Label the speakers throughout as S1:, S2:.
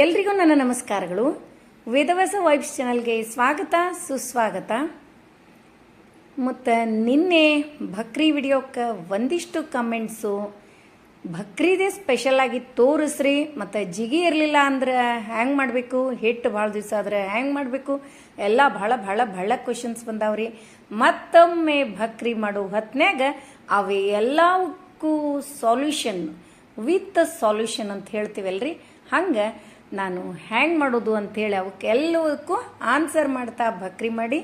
S1: ಎಲ್ರಿಗೂ ನನ್ನ ನಮಸ್ಕಾರಗಳು. ವೇದವ್ಯಾಸ ವೈಬ್ಸ್ ಚಾನಲ್ಗೆ ಸ್ವಾಗತ, ಸುಸ್ವಾಗತ. ಮತ್ತು ನಿನ್ನೆ ಭಕ್ರಿ ವಿಡಿಯೋಕ್ಕೆ ಒಂದಿಷ್ಟು ಕಮೆಂಟ್ಸು. ಭಕ್ರಿದೇ ಸ್ಪೆಷಲ್ ಆಗಿ ತೋರಿಸ್ರಿ, ಮತ್ತು ಜಿಗಿ ಇರಲಿಲ್ಲ ಅಂದ್ರೆ ಹ್ಯಾಂಗೆ ಮಾಡಬೇಕು ಹಿಟ್ಟು ಭಾಳ ದಿವಸ ಆದ್ರೆ ಹ್ಯಾಂಗೆ ಮಾಡಬೇಕು. ಎಲ್ಲ ಭಾಳ ಭಾಳ ಭಾಳ ಕ್ವಶನ್ಸ್ ಬಂದಾವ್ರಿ. ಮತ್ತೊಮ್ಮೆ ಭಕ್ರಿ ಮಾಡೋ ಹೊತ್ನ್ಯಾಗ ಅವು ಎಲ್ಲವಕ್ಕೂ ಸಾಲ್ಯೂಷನ್ ವಿತ್ ಸಾಲ್ಯೂಷನ್ ಅಂತ ಹೇಳ್ತೀವಲ್ರಿ. ಹಂಗೆ ನಾನು ಹ್ಯಾಂಗ್ ಮಾಡೋದು ಅಂಥೇಳಿ ಅವಕ್ಕೆಲ್ಲವಕ್ಕೂ ಆನ್ಸರ್ ಮಾಡ್ತಾ ಬಕ್ರಿ ಮಾಡಿ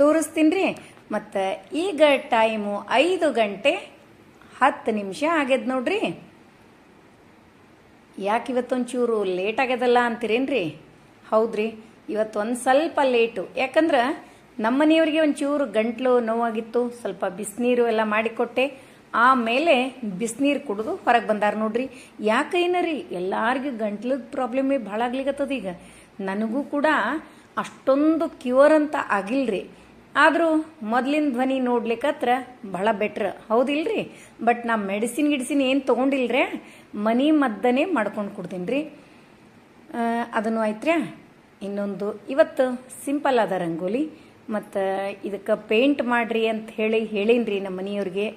S1: ತೋರಿಸ್ತೀನಿ ರೀ ಮತ್ತು ಈಗ ಟೈಮು ಐದು ಗಂಟೆ ಹತ್ತು ನಿಮಿಷ ಆಗ್ಯದ ನೋಡ್ರಿ. ಯಾಕೆ ಇವತ್ತೊಂಚೂರು ಲೇಟ್ ಆಗ್ಯದಲ್ಲ ಅಂತೀರೇನ್ರಿ? ಹೌದ್ರಿ ಇವತ್ತು ಒಂದು ಸ್ವಲ್ಪ ಲೇಟು ಯಾಕಂದ್ರೆ ನಮ್ಮ ಮನೆಯವರಿಗೆ ಒಂಚೂರು ಗಂಟ್ಲು ನೋವಾಗಿತ್ತು, ಸ್ವಲ್ಪ ಬಿಸಿನೀರು ಎಲ್ಲ ಮಾಡಿಕೊಟ್ಟೆ. ಆಮೇಲೆ ಬಿಸಿನೀರು ಕುಡಿದು ಹೊರಗೆ ಬಂದಾರ ನೋಡ್ರಿ. ಯಾಕೈನ ರೀ ಎಲ್ಲಾರ್ಗು ಗಂಟ್ಲದ ಪ್ರಾಬ್ಲಮೇ ಭಾಳ ಆಗ್ಲಿಕತ್ತದ ಈಗ. ನನಗೂ ಕೂಡ ಅಷ್ಟೊಂದು ಕ್ಯೂರ್ ಅಂತ ಆಗಿಲ್ರಿ. ಆದರೂ ಮೊದ್ಲಿನ ಧ್ವನಿ ನೋಡ್ಲಿಕ್ಕತ್ರ ಭಾಳ ಬೆಟ್ರ್. ಹೌದಿಲ್ರಿ? ಬಟ್ ನಾ ಮೆಡಿಸಿನ್ ಗಿಡಿಸಿನ್ ಏನು ತೊಗೊಂಡಿಲ್ರಿ, ಮನಿ ಮದ್ದನೇ ಮಾಡ್ಕೊಂಡು ಕೊಡ್ತೀನಿ ರೀ ಅದನ್ನು ಆಯ್ತ್ರ್ಯಾ? ಇನ್ನೊಂದು, ಇವತ್ತು ಸಿಂಪಲ್ ಅದ ರಂಗೋಲಿ. ಮತ್ತು ಇದಕ್ಕೆ ಪೇಂಟ್ ಮಾಡ್ರಿ ಅಂತ ಹೇಳಿ ಹೇಳೀನಿ ನಮ್ಮ ಮನೆಯವ್ರಿಗೆ.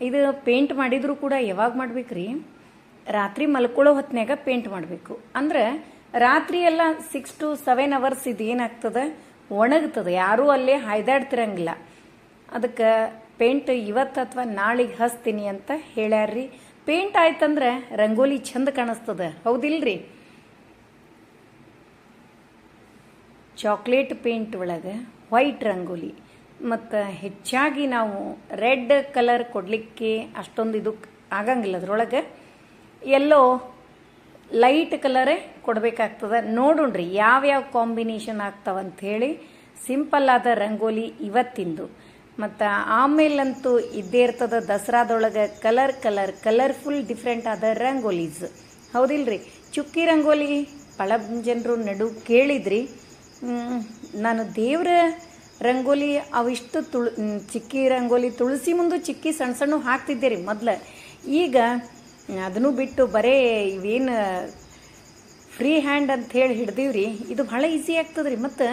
S1: ಇದು ಪೇಂಟ್ ಮಾಡಿದರೂ ಕೂಡ ಯಾವಾಗ ಮಾಡ್ಬೇಕ್ರಿ? ರಾತ್ರಿ ಮಲ್ಕೊಳ್ಳೋ ಹೊತ್ನ್ಯಾಗ ಪೇಂಟ್ ಮಾಡಬೇಕು. ಅಂದ್ರೆ ರಾತ್ರಿ ಎಲ್ಲ ಸಿಕ್ಸ್ ಟು ಸೆವೆನ್ ಅವರ್ಸ್ ಇದು ಏನಾಗ್ತದೆ ಒಣಗ್ತದೆ. ಯಾರೂ ಅಲ್ಲೇ ಹಾಯ್ದಾಡ್ತಿರಂಗಿಲ್ಲ. ಅದಕ್ಕೆ ಪೇಂಟ್ ಇವತ್ತು ಅಥವಾ ನಾಳೆಗೆ ಹಚ್ತೀನಿ ಅಂತ ಹೇಳ್ಯಾರ್ರಿ. ಪೇಂಟ್ ಆಯ್ತಂದ್ರೆ ರಂಗೋಲಿ ಚಂದ ಕಾಣಿಸ್ತದ. ಹೌದಿಲ್ರಿ? ಚಾಕ್ಲೇಟ್ ಪೇಂಟ್ ಒಳಗೆ ವೈಟ್ ರಂಗೋಲಿ. ಮತ್ತು ಹೆಚ್ಚಾಗಿ ನಾವು ರೆಡ್ ಕಲರ್ ಕೊಡಲಿಕ್ಕೆ ಅಷ್ಟೊಂದು ಇದು ಆಗಂಗಿಲ್ಲ ಅದರೊಳಗೆ. ಎಲ್ಲೋ ಲೈಟ್ ಕಲರೇ ಕೊಡಬೇಕಾಗ್ತದೆ. ನೋಡೋಣ್ರಿ ಯಾವ್ಯಾವ ಕಾಂಬಿನೇಷನ್ ಆಗ್ತಾವಂಥೇಳಿ ಸಿಂಪಲ್ ಆದ ರಂಗೋಲಿ ಇವತ್ತಿಂದು. ಮತ್ತು ಆಮೇಲಂತೂ ಇದ್ದೇ ಇರ್ತದೆ ದಸರಾದೊಳಗೆ ಕಲರ್ ಕಲರ್ ಕಲರ್ಫುಲ್ ಡಿಫ್ರೆಂಟ್ ಆದ ರಂಗೋಲೀಸ್. ಹೌದಿಲ್ರಿ? ಚುಕ್ಕಿ ರಂಗೋಲಿ ಭಾಳ ಜನರು ನಡು ಕೇಳಿದ್ರಿ. ನಾನು ದೇವ್ರ ರಂಗೋಲಿ ಅವಿಷ್ಟು ತುಳು ಚಿಕ್ಕಿ ರಂಗೋಲಿ ತುಳಸಿ ಮುಂದೆ ಚಿಕ್ಕಿ ಸಣ್ಣ ಸಣ್ಣ ಹಾಕ್ತಿದ್ದೆ ರೀ ಮೊದ್ಲು. ಈಗ ಅದನ್ನು ಬಿಟ್ಟು ಬರೇ ಇವೇನು ಫ್ರೀ ಹ್ಯಾಂಡ್ ಅಂತ ಹೇಳಿ ಹಿಡ್ದೀವ್ರಿ. ಇದು ಭಾಳ ಈಸಿ ಆಗ್ತದ್ರಿ. ಮತ್ತು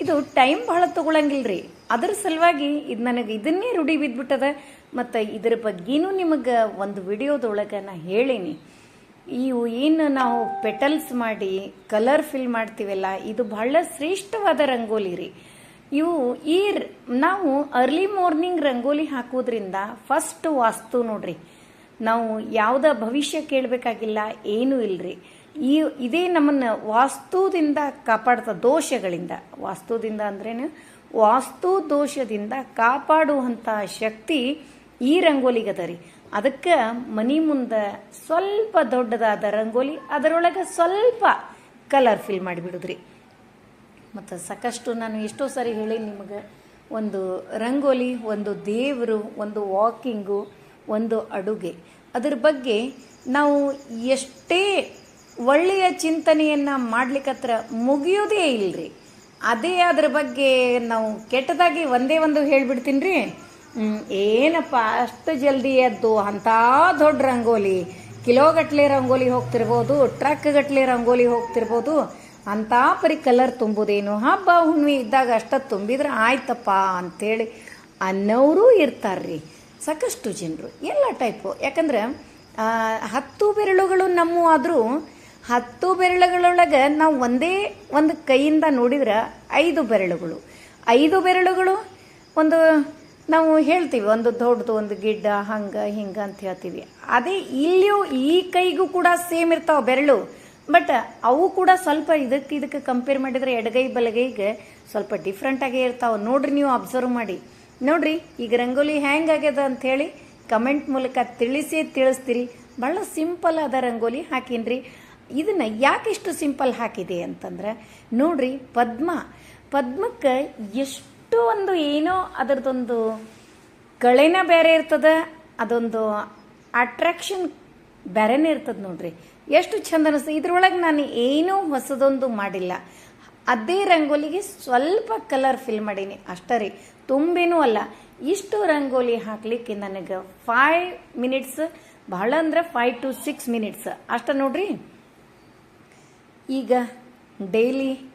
S1: ಇದು ಟೈಮ್ ಭಾಳ ತೊಗೊಳಂಗಿಲ್ಲ ರೀ ಅದ್ರ ಸಲುವಾಗಿ ಇದು ನನಗೆ ಇದನ್ನೇ ರೂಢಿ ಬಿದ್ದುಬಿಟ್ಟದ ಮತ್ತು ಇದ್ರ ಬಗ್ಗೆನೂ ನಿಮಗೆ ಒಂದು ವಿಡಿಯೋದೊಳಗೆ ನಾನು ಹೇಳೀನಿ. ಇವು ಏನು ನಾವು ಪೆಟಲ್ಸ್ ಮಾಡಿ, ಕಲರ್ ಫಿಲ್ ಮಾಡ್ತೀವಲ್ಲ, ಇದು ಬಹಳ ಶ್ರೇಷ್ಠವಾದ ರಂಗೋಲಿ ರೀ. ಇವು ಈ ನಾವು ಅರ್ಲಿ ಮಾರ್ನಿಂಗ್ ರಂಗೋಲಿ ಹಾಕೋದ್ರಿಂದ ಫಸ್ಟ್ ವಾಸ್ತು ನೋಡ್ರಿ. ನಾವು ಯಾವುದ ಭವಿಷ್ಯ ಕೇಳಬೇಕಾಗಿಲ್ಲ, ಏನೂ ಇಲ್ರಿ. ಈ, ಇದೇ ನಮ್ಮನ್ನ ವಾಸ್ತುದಿಂದ ಕಾಪಾಡ್ತ ದೋಷಗಳಿಂದ. ವಾಸ್ತುದಿಂದ ಅಂದ್ರೇನು? ವಾಸ್ತು ದೋಷದಿಂದ ಕಾಪಾಡುವಂಥ ಶಕ್ತಿ ಈ ರಂಗೋಲಿಗದ ರೀ. ಅದಕ್ಕೆ ಮನಿ ಮುಂದೆ ಸ್ವಲ್ಪ ದೊಡ್ಡದಾದ ರಂಗೋಲಿ, ಅದರೊಳಗೆ ಸ್ವಲ್ಪ ಕಲರ್ ಫಿಲ್ ಮಾಡಿಬಿಡುದ್ರಿ. ಮತ್ತು ಸಾಕಷ್ಟು ನಾನು ಎಷ್ಟೋ ಸಾರಿ ಹೇಳಿ ನಿಮಗೆ, ಒಂದು ರಂಗೋಲಿ, ಒಂದು ದೇವರು, ಒಂದು ವಾಕಿಂಗು, ಒಂದು ಅಡುಗೆ. ಅದ್ರ ಬಗ್ಗೆ ನಾವು ಎಷ್ಟೇ ಒಳ್ಳೆಯ ಚಿಂತನೆಯನ್ನು ಮಾಡ್ಲಿಕ್ಕತ್ರ ಮುಗಿಯೋದೇ ಇಲ್ಲರಿ ಅದೇ ಅದ್ರ ಬಗ್ಗೆ ನಾವು ಕೆಟ್ಟದಾಗಿ ಒಂದೇ ಒಂದು ಹೇಳ್ಬಿಡ್ತೀನಿ ರೀ ಏನಪ್ಪ, ಅಷ್ಟು ಜಲ್ದಿ ಎದ್ದು ಅಂಥ ದೊಡ್ಡ ರಂಗೋಲಿ. ಕಿಲೋಗಟ್ಲೆ ರಂಗೋಲಿ ಹೋಗ್ತಿರ್ಬೋದು ಟ್ರಕ್ ಗಟ್ಲೆ ರಂಗೋಲಿ ಹೋಗ್ತಿರ್ಬೋದು ಅಂಥ ಪರಿ ಕಲರ್ ತುಂಬುದೇನು. ಹಬ್ಬ, ಹುಣ್ಣಿಮೆ ಇದ್ದಾಗ ಅಷ್ಟ ತುಂಬಿದ್ರೆ ಆಯ್ತಪ್ಪ ಅಂತೇಳಿ ಅನ್ನೋರು ಇರ್ತಾರ್ರಿ. ಸಾಕಷ್ಟು ಜನರು. ಎಲ್ಲ ಟೈಪು ಯಾಕಂದ್ರೆ ಹತ್ತು ಬೆರಳುಗಳು ನಮ್ಮ ಆದರೂ, ಹತ್ತು ಬೆರಳುಗಳೊಳಗೆ ನಾವು ಒಂದೇ ಒಂದು ಕೈಯಿಂದ ನೋಡಿದ್ರೆ ಐದು ಬೆರಳುಗಳು. ಐದು ಬೆರಳುಗಳು ಒಂದು, ನಾವು ಹೇಳ್ತೀವಿ, ಒಂದು ದೊಡ್ಡದು, ಒಂದು ಗಿಡ್ಡ, ಹಂಗೆ, ಹಿಂಗೆ ಅಂತ ಹೇಳ್ತೀವಿ. ಅದೇ ಇಲ್ಲಿಯೂ ಈ ಕೈಗೂ ಕೂಡ ಸೇಮ್ ಇರ್ತಾವೆ ಬೆರಳು. ಬಟ್ ಅವು ಕೂಡ ಸ್ವಲ್ಪ ಇದಕ್ಕೆ ಇದಕ್ಕೆ ಕಂಪೇರ್ ಮಾಡಿದ್ರೆ ಎಡಗೈ ಬಲಗೈಗೆ ಸ್ವಲ್ಪ ಡಿಫ್ರೆಂಟ್ ಆಗೇ ಇರ್ತಾವೆ. ನೋಡ್ರಿ ನೀವು ಅಬ್ಸರ್ವ್ ಮಾಡಿ. ನೋಡ್ರಿ, ಈಗ ರಂಗೋಲಿ ಹ್ಯಾಂಗ್ ಆಗ್ಯದ ಅಂತ ಹೇಳಿ ಕಮೆಂಟ್ ಮೂಲಕ ತಿಳಿಸಿ ತಿಳಿಸ್ತೀರಿ. ಭಾಳ ಸಿಂಪಲ್ ಆದ ರಂಗೋಲಿ ಹಾಕಿನ್ರಿ. ಇದನ್ನ ಯಾಕೆ ಇಷ್ಟು ಸಿಂಪಲ್ ಹಾಕಿದೆ ಅಂತಂದ್ರೆ, ನೋಡ್ರಿ, ಪದ್ಮ. ಪದ್ಮಕ್ಕೆ ಎಷ್ಟು ಒಂದು ಏನೋ ಅದರದೊಂದು ಕಳೆನ ಬೇರೆ ಇರ್ತದ, ಅದೊಂದು ಅಟ್ರಾಕ್ಷನ್ ಬೇರೆನೇ ಇರ್ತದೆ ನೋಡ್ರಿ. ಎಷ್ಟು ಚಂದ ಅನಿಸ್ತದೆ ಇದ್ರೊಳಗೆ ನಾನು ಏನೂ ಹೊಸದೊಂದು ಮಾಡಿಲ್ಲ. ಅದೇ ರಂಗೋಲಿಗೆ ಸ್ವಲ್ಪ ಕಲರ್ ಫಿಲ್ ಮಾಡೀನಿ. ಅಷ್ಟೇ ರೀ. ತುಂಬೇನೂ ಅಲ್ಲ. ಇಷ್ಟು ರಂಗೋಲಿ ಹಾಕ್ಲಿಕ್ಕೆ ನನಗೆ ಫೈವ್ ಮಿನಿಟ್ಸ್ ಬಹಳ ಅಂದ್ರೆ ಫೈವ್ ಟು ಸಿಕ್ಸ್ ಮಿನಿಟ್ಸ್ ಅಷ್ಟ ನೋಡ್ರಿ. ಈಗ ಡೈಲಿ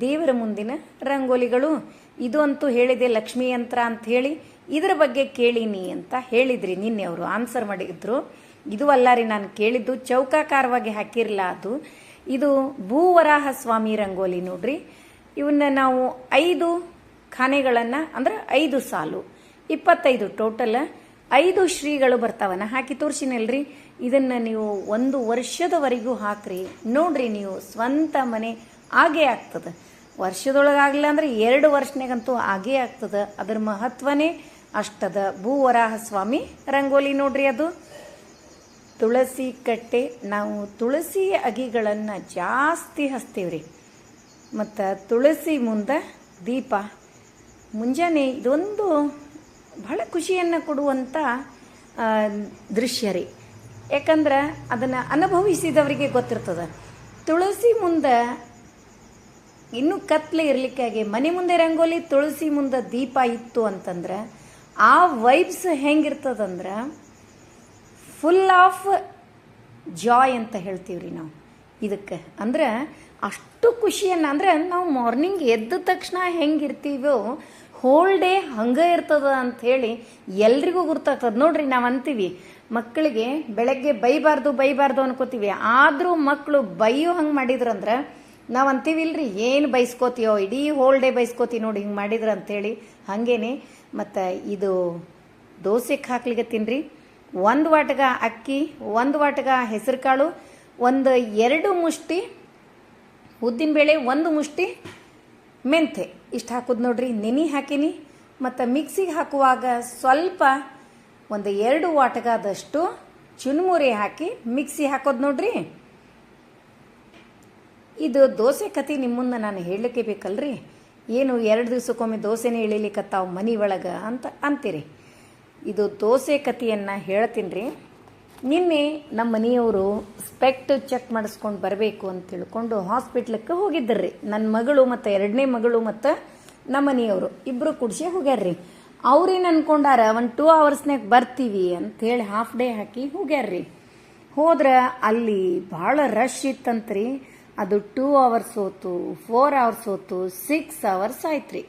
S1: ದೇವರ ಮುಂದಿನ ರಂಗೋಲಿಗಳು. ಇದು ಅಂತೂ ಹೇಳಿದೆ ಲಕ್ಷ್ಮೀ ಯಂತ್ರ ಅಂತ ಹೇಳಿ. ಇದರ ಬಗ್ಗೆ ಕೇಳೀನಿ ಅಂತ ಹೇಳಿದ್ರಿ ನಿನ್ನೆ ಅವರು. ಆನ್ಸರ್ ಮಾಡಿದ್ರು. ಇದು ಅಲ್ಲ ರೀ ನಾನು ಕೇಳಿದ್ದು, ಚೌಕಾಕಾರವಾಗಿ ಹಾಕಿರಲ್ಲ ಅದು. ಇದು ಭೂವರಾಹ ಸ್ವಾಮಿ ರಂಗೋಲಿ ನೋಡ್ರಿ. ಇವನ್ನ ನಾವು ಐದು ಖಾನೆಗಳನ್ನು, ಅಂದ್ರೆ ಐದು ಸಾಲು, ಇಪ್ಪತ್ತೈದು ಟೋಟಲ್, ಐದು ಶ್ರೀಗಳು ಬರ್ತಾವನ, ಹಾಕಿ ತೋರಿಸಿನಲ್ರಿ. ಇದನ್ನ ನೀವು ಒಂದು ವರ್ಷದವರೆಗೂ ಹಾಕ್ರಿ. ನೋಡ್ರಿ ನೀವು, ಸ್ವಂತ ಮನೆ ಆಗೇ ಆಗ್ತದೆ. ವರ್ಷದೊಳಗಾಗಲಿಲ್ಲ ಅಂದ್ರೆ ಎರಡು ವರ್ಷನಾಗಂತೂ ಆಗೇ ಆಗ್ತದೆ. ಅದರ ಮಹತ್ವನೇ ಅಷ್ಟದ ಭೂವರಾಹ ಸ್ವಾಮಿ ರಂಗೋಲಿ ನೋಡ್ರಿ ಅದು. ತುಳಸಿ ಕಟ್ಟೆ, ನಾವು ತುಳಸಿ ಅಗಿಗಳನ್ನು ಜಾಸ್ತಿ ಹಚ್ತೀವ್ರಿ. ಮತ್ತು ತುಳಸಿ ಮುಂದೆ ದೀಪ. ಮುಂಜಾನೆ ಇದೊಂದು ಬಹಳ ಖುಷಿಯನ್ನು ಕೊಡುವಂಥ ದೃಶ್ಯ ರೀ. ಯಾಕಂದ್ರೆ ಅದನ್ನು ಅನುಭವಿಸಿದವರಿಗೆ ಗೊತ್ತಿರ್ತದೆ. ತುಳಸಿ ಮುಂದೆ ಇನ್ನೂ ಕತ್ಲೆ ಇರಲಿಕ್ಕಾಗಿ ಮನೆ ಮುಂದೆ ರಂಗೋಲಿ, ತುಳಸಿ ಮುಂದೆ ದೀಪ ಇತ್ತು ಅಂತಂದ್ರೆ, ಆ ವೈಬ್ಸ್ ಹೆಂಗಿರ್ತದಂದ್ರೆ ಫುಲ್ ಆಫ್ ಜಾಯ್ ಅಂತ ಹೇಳ್ತೀವಿ ನಾವು. ಇದಕ್ಕೆ. ಅಂದ್ರೆ ಅಷ್ಟು ಖುಷಿಯನ್ನು, ಅಂದ್ರೆ ನಾವು ಮಾರ್ನಿಂಗ್ ಎದ್ದ ತಕ್ಷಣ ಹೆಂಗಿರ್ತೀವೋ ಹೋಲ್ ಡೇ ಹಂಗೆ ಇರ್ತದ ಅಂತ ಹೇಳಿ ಎಲ್ರಿಗೂ ಗುರ್ತಾಗ್ತದೆ. ನೋಡ್ರಿ ನಾವು ಅಂತೀವಿ ಮಕ್ಕಳಿಗೆ ಬೆಳಗ್ಗೆ ಬೈಬಾರ್ದು ಬೈಬಾರ್ದು ಅನ್ಕೋತೀವಿ. ಆದರೂ ಮಕ್ಕಳು ಬೈಯೋ ಹಂಗೆ ಮಾಡಿದ್ರಂದ್ರೆ ನಾವು ಅಂತೀವಿ, ಇಲ್ರಿ, ಏನು ಬೈಸ್ಕೋತೀಯೋ, ಇಡೀ ಹೋಲ್ ಡೇ ಬೈಸ್ಕೋತೀವಿ ನೋಡಿ ಹಿಂಗೆ ಮಾಡಿದ್ರ ಅಂತೇಳಿ ಹಾಗೇನೆ, ಮತ್ತು ಇದು ದೋಸೆಗೆ ಹಾಕ್ಲಿಕ್ಕೆ ತಿನ್ರಿ. ಒಂದು ವಾಟಗ ಅಕ್ಕಿ, ಒಂದು ವಾಟಗ ಹೆಸರುಕಾಳು, ಒಂದು ಎರಡು ಮುಷ್ಟಿ ಉದ್ದಿನಬೇಳೆ ಒಂದು ಮುಷ್ಟಿ ಮೆಂತೆ ಇಷ್ಟು ಹಾಕೋದು ನೋಡ್ರಿ, ನೆನೆ ಹಾಕಿನಿ. ಮತ್ತು ಮಿಕ್ಸಿಗೆ ಹಾಕುವಾಗ ಸ್ವಲ್ಪ ಒಂದು ಎರಡು ವಾಟಗಾದಷ್ಟು ಚುನ್ಮುರಿ ಹಾಕಿ ಮಿಕ್ಸಿ ಹಾಕೋದು ನೋಡ್ರಿ. ಇದು ದೋಸೆ ಕತಿ ನಿಮ್ಮ ಮುಂದೆ ನಾನು ಹೇಳಲಿಕ್ಕೆ ಬೇಕಲ್ರಿ? ಏನು ಎರಡು ದಿವಸಕ್ಕೊಮ್ಮೆ ದೋಸೆನೇ ಇಳಿಲಿಕ್ಕತ್ತಾವ ಮನೆ ಒಳಗೆ ಅಂತ ಅಂತೀರಿ. ಇದು ದೋಸೆ ಕಥೆಯನ್ನು ಹೇಳ್ತೀನಿ ರೀ. ನಿನ್ನೆ ನಮ್ಮ ಮನೆಯವರು ಸ್ಪೆಕ್ಟ್ ಚೆಕ್ ಮಾಡಿಸ್ಕೊಂಡು ಬರಬೇಕು ಅಂತ ತಿಳ್ಕೊಂಡು ಹಾಸ್ಪಿಟ್ಲಕ್ಕೆ ಹೋಗಿದ್ದರ್ರಿ ನನ್ನ ಮಗಳು ಮತ್ತು ಎರಡನೇ ಮಗಳು ಮತ್ತು ನಮ್ಮ ಮನೆಯವರು ಇಬ್ಬರು ಕುಡ್ಸಿ ಹೋಗ್ಯಾರ್ರಿ ಅವ್ರೇನು ಅನ್ಕೊಂಡಾರ, ಒಂದು ಟೂ ಅವರ್ಸ್ನಾಗ ಬರ್ತೀವಿ ಅಂತ ಹೇಳಿ ಹಾಫ್ ಡೇ ಹಾಕಿ ಹೋಗ್ಯಾರ್ರಿ ಹೋದ್ರೆ ಅಲ್ಲಿ ಭಾಳ ರಶ್ ಇತ್ತಂತ್ರಿ. ಅದು ಟೂ ಅವರ್ಸ್ ಹೋತು ಫೋರ್ ಅವರ್ಸ್ ಹೋತು ಸಿಕ್ಸ್ ಅವರ್ಸ್ ಆಯ್ತ್ರಿ.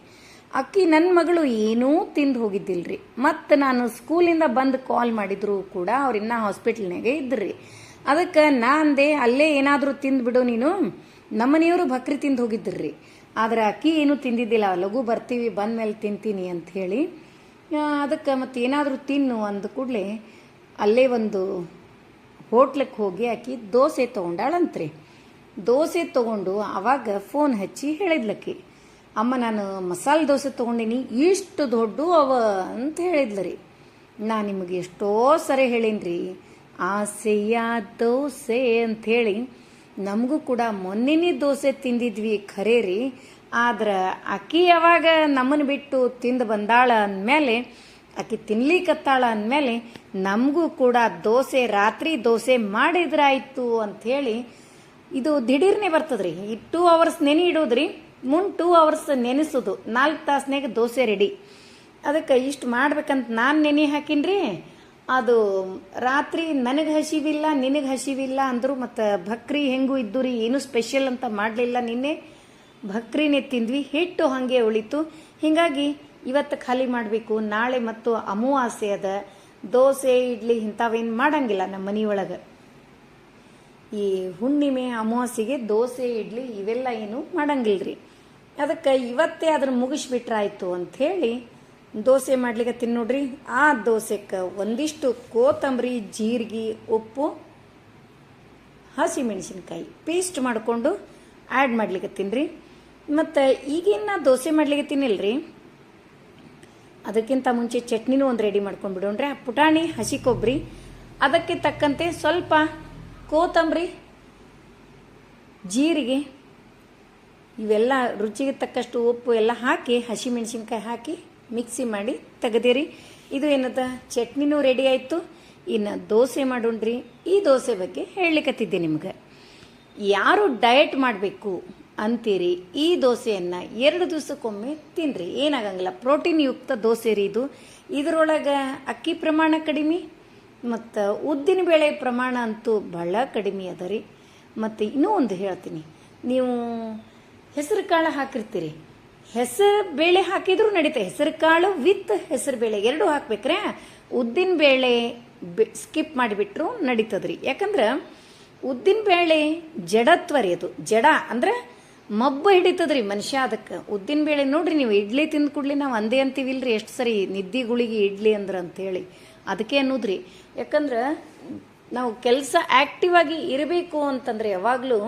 S1: ಅಕ್ಕಿ ನನ್ನ ಮಗಳು ಏನೂ ತಿಂದು ಹೋಗಿದ್ದಿಲ್ರಿ. ಮತ್ತು ನಾನು ಸ್ಕೂಲಿಂದ ಬಂದು ಕಾಲ್ ಮಾಡಿದ್ರು ಕೂಡ ಅವ್ರು ಇನ್ನೂ ಹಾಸ್ಪಿಟ್ಲ್ನಾಗೆ ಇದ್ರಿ. ಅದಕ್ಕೆ ನಾ ಅಂದೆ, ಅಲ್ಲೇ ಏನಾದರೂ ತಿಂದ್ಬಿಡು ನೀನು. ನಮ್ಮನೆಯವರು ಭಕ್ರಿ ತಿಂದು ಹೋಗಿದ್ರಿ. ಆದ್ರೆ ಅಕ್ಕಿ ಏನೂ ತಿಂದಿದ್ದಿಲ್ಲ. ಲಘು ಬರ್ತೀವಿ ಬಂದ್ಮೇಲೆ ತಿಂತೀನಿ ಅಂತ ಹೇಳಿ ಅದಕ್ಕೆ ಮತ್ತು ಏನಾದರೂ ತಿನ್ನು ಅಂದ ಕೂಡಲೇ ಅಲ್ಲೇ ಒಂದು ಹೋಟ್ಲಕ್ಕೆ ಹೋಗಿ ಆಕಿ ದೋಸೆ ತೊಗೊಂಡಾಳಂತ್ರಿ. ದೋಸೆ ತೊಗೊಂಡು ಅವಾಗ ಫೋನ್ ಹಚ್ಚಿ ಹೇಳಿದ್ಲಕ್ಕಿ. ಅಮ್ಮ, ನಾನು ಮಸಾಲೆ ದೋಸೆ ತೊಗೊಂಡಿನಿ, ಇಷ್ಟು ದೊಡ್ಡ ಅವ ಅಂತ ಹೇಳಿದ್ಲು ರೀ. ನಾ ನಿಮಗೆ ಎಷ್ಟೋ ಸರಿ ಹೇಳೀನ್ರಿ. ಆಸೆಯ ದೋಸೆ ಅಂಥೇಳಿ ನಮಗೂ ಕೂಡ ಮೊನ್ನೆನೇ ದೋಸೆ ತಿಂದಿದ್ವಿ ಖರೆ ರೀ. ಆದ್ರೆ ಅಕ್ಕಿ ಯಾವಾಗ ನಮ್ಮನ್ನು ಬಿಟ್ಟು ತಿಂದು ಬಂದಾಳ ಅಂದಮೇಲೆ ಆಕೆ ತಿನ್ಲಿಕ್ಕತ್ತಾಳ ಅಂದಮೇಲೆ, ನಮಗೂ ಕೂಡ ದೋಸೆ, ರಾತ್ರಿ ದೋಸೆ ಮಾಡಿದ್ರಾಯ್ತು ಅಂಥೇಳಿ ಇದು ದಿಢೀರ್ನೆ ಬರ್ತದ್ರಿ. ಈ ಟೂ ಅವರ್ಸ್ ನೆನೆ ಇಡೋದ್ರಿ. ಮುಂದೆ ಟೂ ಅವರ್ಸ್ ನೆನೆಸೋದು. ನಾಲ್ಕು ತಾಸ್ನಾಗ ದೋಸೆ ರೆಡಿ ಅದಕ್ಕೆ ಇಷ್ಟು ಮಾಡ್ಬೇಕಂತ ನಾನು ನೆನೆ ಹಾಕಿನ್ರಿ, ಅದು ರಾತ್ರಿ ನನಗೆ ಹಸಿವಿಲ್ಲ, ನಿನಗೆ ಹಸಿವಿಲ್ಲ ಅಂದರು ಮತ್ತು ಭಕ್ರಿ ಹೆಂಗೂ ಇದ್ದು ರೀ ಏನು ಸ್ಪೆಷಲ್ ಅಂತ ಮಾಡಲಿಲ್ಲ ನಿನ್ನೆ. ಭಕ್ರಿನೇ ತಿಂದ್ವಿ, ಹಿಟ್ಟು ಹಾಗೆ ಉಳಿತು. ಹೀಗಾಗಿ ಇವತ್ತು ಖಾಲಿ ಮಾಡಬೇಕು, ನಾಳೆ ಮತ್ತು ಅಮಾವಾಸ್ಯೆ ಅದ. ದೋಸೆ, ಇಡ್ಲಿ ಇಂಥವೇನು ಮಾಡಂಗಿಲ್ಲ ನಮ್ಮ ಮನೆಯೊಳಗೆ. ಈ ಹುಣ್ಣಿಮೆ, ಅಮಾವಾಸ್ಯೆಗೆ ದೋಸೆ, ಇಡ್ಲಿ ಇವೆಲ್ಲ ಏನು ಮಾಡಂಗಿಲ್ರಿ. ಅದಕ್ಕೆ ಇವತ್ತೇ ಅದನ್ನು ಮುಗಿಸ್ಬಿಟ್ರಾಯ್ತು ಹೇಳಿ ದೋಸೆ ಮಾಡ್ಲಿಕ್ಕೆ ತಿನ್ನೋಡ್ರಿ ಆ ದೋಸೆಕ್ಕೆ ಒಂದಿಷ್ಟು ಕೋತಂಬರಿ ಜೀರಿಗೆ, ಉಪ್ಪು, ಹಸಿಮೆಣಸಿನ್ಕಾಯಿ ಪೇಸ್ಟ್ ಮಾಡಿಕೊಂಡು ಆ್ಯಡ್ ಮಾಡ್ಲಿಕ್ಕೆ ತಿನ್ರಿ. ಮತ್ತು ಈಗೇನು ದೋಸೆ ಮಾಡ್ಲಿಕ್ಕೆ ತಿನ್ನಿಲ್ರಿ. ಅದಕ್ಕಿಂತ ಮುಂಚೆ ಚಟ್ನಿನೂ ಒಂದು ರೆಡಿ ಮಾಡ್ಕೊಂಡು ಬಿಡೋಣ್ರಿ. ಆ ಪುಟಾಣಿ, ಹಸಿ ಕೊಬ್ಬರಿ ಅದಕ್ಕೆ ತಕ್ಕಂತೆ ಸ್ವಲ್ಪ ಕೋತಂಬರಿ ಜೀರಿಗೆ ಇವೆಲ್ಲ ರುಚಿಗೆ ತಕ್ಕಷ್ಟು ಉಪ್ಪು ಎಲ್ಲ ಹಾಕಿ, ಹಸಿಮೆಣಸಿನ್ಕಾಯಿ ಹಾಕಿ ಮಿಕ್ಸಿ ಮಾಡಿ ತೆಗೆದಿರಿ. ಇದು ಏನದ? ಚಟ್ನಿನೂ ರೆಡಿ ಆಯಿತು. ಇನ್ನು ದೋಸೆ ಮಾಡೋಣ್ರಿ. ಈ ದೋಸೆ ಬಗ್ಗೆ ಹೇಳಲಿಕ್ಕತ್ತಿದ್ದೆ ನಿಮ್ಗೆ. ಯಾರು ಡಯಟ್ ಮಾಡಬೇಕು ಅಂತೀರಿ? ಈ ದೋಸೆಯನ್ನು ಎರಡು ದಿವಸಕ್ಕೊಮ್ಮೆ ತಿನ್ರಿ ಏನಾಗಂಗಿಲ್ಲ. ಪ್ರೋಟೀನ್ ಯುಕ್ತ ದೋಸೆ ರೀ ಇದು. ಇದರೊಳಗೆ ಅಕ್ಕಿ ಪ್ರಮಾಣ ಕಡಿಮೆ, ಮತ್ತು ಉದ್ದಿನ ಬೇಳೆ ಪ್ರಮಾಣ ಅಂತೂ ಭಾಳ ಕಡಿಮೆ ಅದ ರೀ. ಮತ್ತು ಇನ್ನೂ ಒಂದು ಹೇಳ್ತೀನಿ. ನೀವು ಹೆಸರು ಕಾಳು ಹಾಕಿರ್ತೀರಿ. ಹೆಸರು ಬೇಳೆ ಹಾಕಿದ್ರು ನಡೀತೆ. ಹೆಸರು ಕಾಳು ವಿತ್ ಹೆಸರು ಬೇಳೆ ಎರಡೂ ಹಾಕ್ಬೇಕ್ರೆ ಉದ್ದಿನ ಬೇಳೆ ಸ್ಕಿಪ್ ಮಾಡಿಬಿಟ್ರು ನಡೀತದ್ರಿ. ಯಾಕಂದ್ರೆ ಉದ್ದಿನ ಬೇಳೆ ಜಡತ್ವ ರೀ ಅದು. ಜಡ ಅಂದ್ರೆ ಮಬ್ಬ ಹಿಡಿತದ್ರಿ ಮನುಷ್ಯ ಅದಕ್ಕೆ. ಉದ್ದಿನ ಬೇಳೆ ನೋಡ್ರಿ ನೀವು ಇಡ್ಲಿ ತಿಂದ ಕೂಡ್ಲಿ ನಾವು ಅಂದೇ ಅಂತೀವಿಲ್ರಿ ಎಷ್ಟು ಸರಿ ನಿದ್ದಿ ಗುಳಿಗೆ ಇಡ್ಲಿ ಅಂದ್ರೆ ಅಂತೇಳಿ. ಅದಕ್ಕೆ ಅನ್ನೋದ್ರಿ. ಯಾಕಂದ್ರೆ ನಾವು ಕೆಲಸ ಆಕ್ಟಿವ್ ಆಗಿ ಇರಬೇಕು ಅಂತಂದ್ರೆ ಯಾವಾಗಲೂ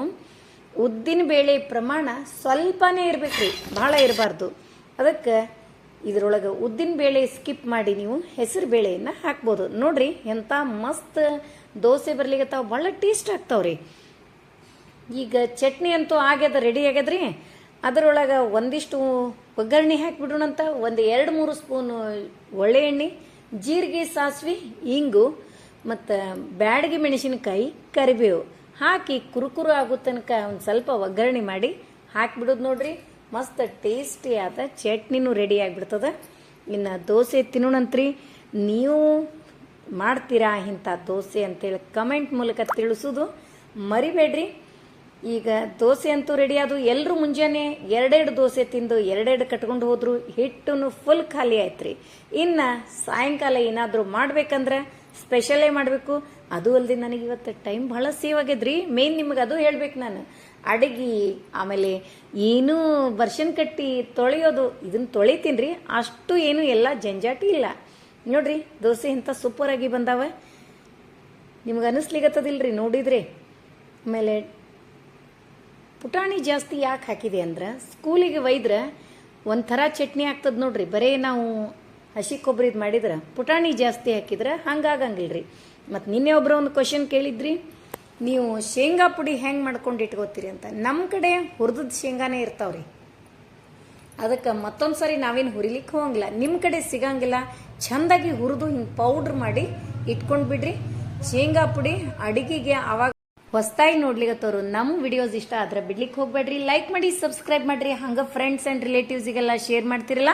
S1: ಉದ್ದಿನ ಬೇಳೆ ಪ್ರಮಾಣ ಸ್ವಲ್ಪನೇ ಇರ್ಬೇಕ್ರಿ ಭಾಳ ಇರಬಾರ್ದು. ಅದಕ್ಕೆ ಇದರೊಳಗೆ ಉದ್ದಿನ ಬೇಳೆ ಸ್ಕಿಪ್ ಮಾಡಿ ನೀವು ಹೆಸರು ಬೇಳೆಯನ್ನು ಹಾಕ್ಬೋದು. ನೋಡ್ರಿ ಎಂಥ ಮಸ್ತ್ ದೋಸೆ ಬರ್ಲಿಗತ್ತಾವ ಭಾಳ ಟೇಸ್ಟ್ ಆಗ್ತಾವ್ರಿ. ಈಗ ಚಟ್ನಿ ಅಂತೂ ಆಗ್ಯದ ರೆಡಿ ಆಗ್ಯದ್ರಿ. ಅದರೊಳಗೆ ಒಂದಿಷ್ಟು ಒಗ್ಗರಣೆ ಹಾಕಿಬಿಡೋಣಂತ ಒಂದು ಎರಡು ಮೂರು ಸ್ಪೂನು ಒಳ್ಳೆ ಎಣ್ಣೆ, ಜೀರಿಗೆ, ಸಾಸಿವೆ, ಇಂಗು, ಮತ್ತು ಬ್ಯಾಡಗಿ ಮೆಣಸಿನಕಾಯಿ, ಕರಿಬೇವು. ಹಾಕಿ ಕುರುಕುರು ಆಗೋ ತನಕ ಒಂದು ಸ್ವಲ್ಪ ಒಗ್ಗರಣೆ ಮಾಡಿ ಹಾಕಿಬಿಡೋದು ನೋಡ್ರಿ. ಮಸ್ತ್ ಟೇಸ್ಟಿ ಆದ ಚಟ್ನಿನೂ ರೆಡಿ ಆಗಿಬಿಡ್ತದ. ಇನ್ನು ದೋಸೆ ತಿನ್ನೋಣಂತ್ರಿ. ನೀವು ಮಾಡ್ತೀರಾ ಇಂಥ ದೋಸೆ ಅಂತೇಳಿ ಕಮೆಂಟ್ ಮೂಲಕ ತಿಳಿಸೋದು ಮರಿಬೇಡ್ರಿ. ಈಗ ದೋಸೆ ಅಂತೂ ರೆಡಿ ಆದು ಎಲ್ಲರೂ ಮುಂಜಾನೆ ಎರಡೆರಡು ದೋಸೆ ತಿಂದು ಎರಡೆರಡು ಕಟ್ಕೊಂಡು ಹೋದ್ರು. ಹಿಟ್ಟು ಫುಲ್ ಖಾಲಿ ಆಯ್ತ್ರಿ. ಇನ್ನು ಸಾಯಂಕಾಲ ಏನಾದರೂ ಮಾಡ್ಬೇಕಂದ್ರೆ ಸ್ಪೆಷಲೇ ಮಾಡಬೇಕು. ಅದು ಅಲ್ಲದೆ ನನಗೆ ಇವತ್ತು ಟೈಮ್ ಭಾಳ ಸೇವ್ ಆಗ್ಯದ್ರಿ ಮೇನ್ ನಿಮಗೆ ಅದು ಹೇಳ್ಬೇಕು ನಾನು. ಅಡಿಗೆ, ಆಮೇಲೆ ಏನೂ ವರ್ಷನ್ ಕಟ್ಟಿ ತೊಳೆಯೋದು ಇದನ್ನ ತೊಳಿತೀನಿ ರೀ. ಅಷ್ಟು ಏನು ಎಲ್ಲ ಜಂಜಾಟಿ ಇಲ್ಲ. ನೋಡ್ರಿ, ದೋಸೆ ಇಂಥ ಸೂಪರ್ ಆಗಿ ಬಂದಾವ. ನಿಮ್ಗೆ ಅನಿಸ್ಲಿಗತ್ತದಿಲ್ರಿ ನೋಡಿದ್ರಿ. ಆಮೇಲೆ ಪುಟಾಣಿ ಜಾಸ್ತಿ ಯಾಕೆ ಹಾಕಿದೆ ಅಂದ್ರೆ ಸ್ಕೂಲಿಗೆ ಒಯ್ದ್ರೆ ಒಂಥರ ಚಟ್ನಿ ಆಗ್ತದೆ ನೋಡ್ರಿ. ಬರೀ ನಾವು ಹಸಿ ಕೊಬ್ಬರಿದು ಮಾಡಿದ್ರೆ ಪುಟಾಣಿ ಜಾಸ್ತಿ ಹಾಕಿದ್ರೆ ಹಂಗಾಗಂಗಿಲ್ರಿ. ಮತ್ತು ನಿನ್ನೆ ಒಬ್ಬರು ಒಂದು ಕ್ವಶನ್ ಕೇಳಿದ್ರಿ, ನೀವು ಶೇಂಗಾ ಪುಡಿ ಹೆಂಗೆ ಮಾಡ್ಕೊಂಡು ಇಟ್ಕೋತೀರಿ ಅಂತ. ನಮ್ಮ ಕಡೆ ಹುರಿದದ ಶೇಂಗಾನೇ ಇರ್ತಾವ್ರಿ. ಅದಕ್ಕೆ ಮತ್ತೊಂದು ಸಾರಿ ನಾವೇನು ಹುರಿಲಿಕ್ಕೆ ಹೋಗಂಗಿಲ್ಲ. ನಿಮ್ಮ ಕಡೆ ಸಿಗಂಗಿಲ್ಲ. ಚಂದಾಗಿ ಹುರಿದು ಹಿಂಗೆ ಪೌಡ್ರ್ ಮಾಡಿ ಇಟ್ಕೊಂಡು ಬಿಡ್ರಿ. ಶೇಂಗಾ ಪುಡಿ ಅಡಿಗೆಗೆ ಆವಾಗ ಹೊಸ್ತಾಗಿ ನೋಡ್ಲಿಕತ್ತವ್ರು ನಮ್ಮ ವಿಡಿಯೋಸ್ ಇಷ್ಟ ಆದ್ರೆ ಬಿಡ್ಲಿಕ್ಕೆ ಹೋಗ್ಬೇಡ್ರಿ. ಲೈಕ್ ಮಾಡಿ ಸಬ್ಸ್ಕ್ರೈಬ್ ಮಾಡಿರಿ. ಹಂಗೆ ಫ್ರೆಂಡ್ಸ್ ಆ್ಯಂಡ್ ರಿಲೇಟಿವ್ಸಿಗೆಲ್ಲ ಶೇರ್ ಮಾಡ್ತಿರಲ್ಲ.